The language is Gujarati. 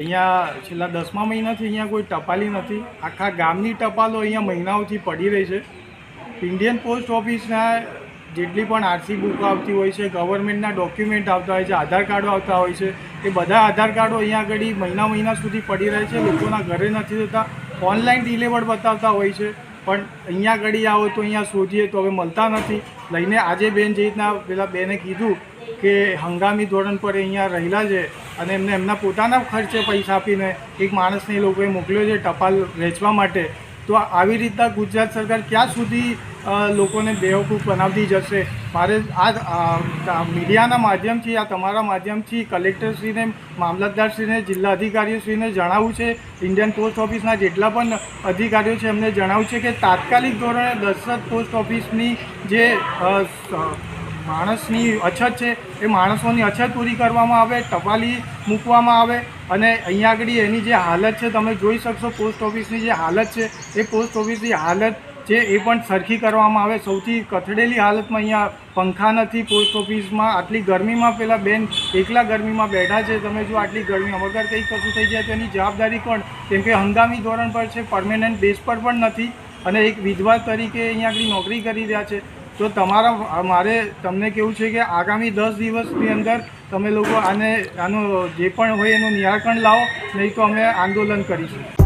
અહીંયા છેલ્લા દસમા મહિનાથી અહીંયા કોઈ ટપાલી નથી. આખા ગામની ટપાલો અહીંયા મહિનાઓથી પડી રહી છે. ઇન્ડિયન પોસ્ટ ઓફિસના જેટલી પણ આરસી બુકો આવતી હોય છે ગવર્મેન્ટના ડોક્યુમેન્ટ આવતા હોય છે, આધાર કાર્ડો આવતા હોય છે, એ બધા આધાર કાર્ડો અહીંયા આગળ મહિના મહિના સુધી પડી રહે છે. લોકોના ઘરે નથી જતા. ઓનલાઈન ડિલેવર બતાવતા હોય છે. પણ અહીંયા આગળ આવો તો અહીંયા શોધીએ તો હવે મળતા નથી. લઈને આજે બેન જે રીતના પેલા બેને કીધું કે હંગામી ધોરણ પર અહીંયા રહેલા છે અને એમને એમના પોતાના ખર્ચે પૈસા આપીને એક માણસને એ લોકોએ મોકલ્યો છે ટપાલ વેચવા માટે. તો આવી રીતના ગુજરાત સરકાર ક્યાં સુધી લોકોને બેવકૂફ બનાવતી જશે? મારે આ મીડિયાના માધ્યમથી, આ તમારા માધ્યમથી કલેક્ટરશ્રીને, મામલતદારશ્રીને જિલ્લા અધિકારીઓશ્રીને જણાવવું છે. ઇન્ડિયન પોસ્ટ ઓફિસના જેટલા પણ અધિકારીઓ છે એમને જણાવવું છે કે તાત્કાલિક ધોરણે દશરથ પોસ્ટ ઓફિસની જે માણસની અછત છે, એ માણસોની અછત પૂરી કરવામાં આવે, ટપાલી મૂકવામાં આવે અને અહીંયા આગળ એની જે હાલત છે, તમે જોઈ શકશો પોસ્ટ ઓફિસની જે હાલત છે, એ પોસ્ટ ઓફિસની હાલત છે, એ પણ સરખી કરવામાં આવે. સૌથી કથડેલી હાલતમાં અહીંયા પંખા નથી પોસ્ટ ઓફિસમાં. આટલી ગરમીમાં પેલા બેન એકલા ગરમીમાં બેઠા છે. તમે જો આટલી ગરમી વગર કંઈ કશું થઈ જાય તો એની જવાબદારી કોણ? કેમ કે હંગામી ધોરણ પર છે પરમેનન્ટ બેઝ પર પણ નથી અને એક વિધવા તરીકે અહીંયા આગળ નોકરી કરી રહ્યા છે. તો તમારા મારે તમને કેવું છે કે આગામી દસ દિવસની અંદર તમે લોકો આને, આનું જે પણ હોય એનું નિરાકરણ લાવો, નહીં તો અમે આંદોલન કરીશું.